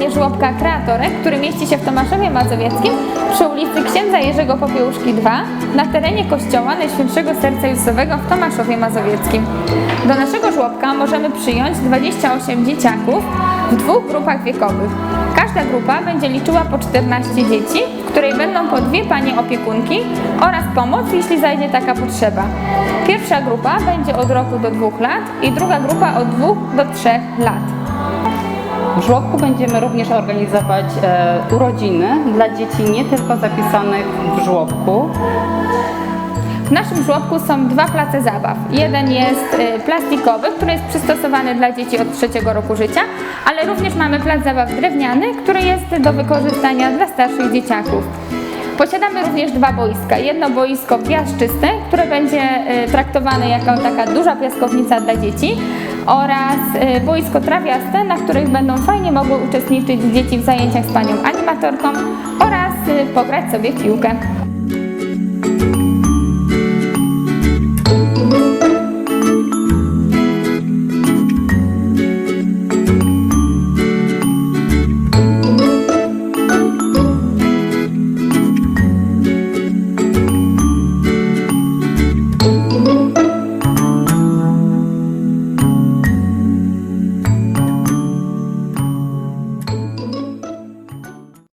żłobka Kreatorek, który mieści się w Tomaszowie Mazowieckim przy ulicy Księdza Jerzego Popiełuszki 2 na terenie kościoła Najświętszego Serca Jezusowego w Tomaszowie Mazowieckim. Do naszego żłobka możemy przyjąć 28 dzieciaków w dwóch grupach wiekowych. Każda grupa będzie liczyła po 14 dzieci, w której będą po dwie panie opiekunki oraz pomoc, jeśli zajdzie taka potrzeba. Pierwsza grupa będzie od roku do dwóch lat i druga grupa od dwóch do trzech lat. W żłobku będziemy również organizować e, urodziny dla dzieci nie tylko zapisanych w żłobku, W naszym żłobku są dwa place zabaw. Jeden jest y, plastikowy, który jest przystosowany dla dzieci od trzeciego roku życia, ale również mamy plac zabaw drewniany, który jest do wykorzystania dla starszych dzieciaków. Posiadamy również dwa boiska. Jedno boisko piaszczyste, które będzie y, traktowane jako taka duża piaskownica dla dzieci oraz y, boisko trawiaste, na których będą fajnie mogły uczestniczyć dzieci w zajęciach z panią animatorką oraz y, pograć sobie w piłkę.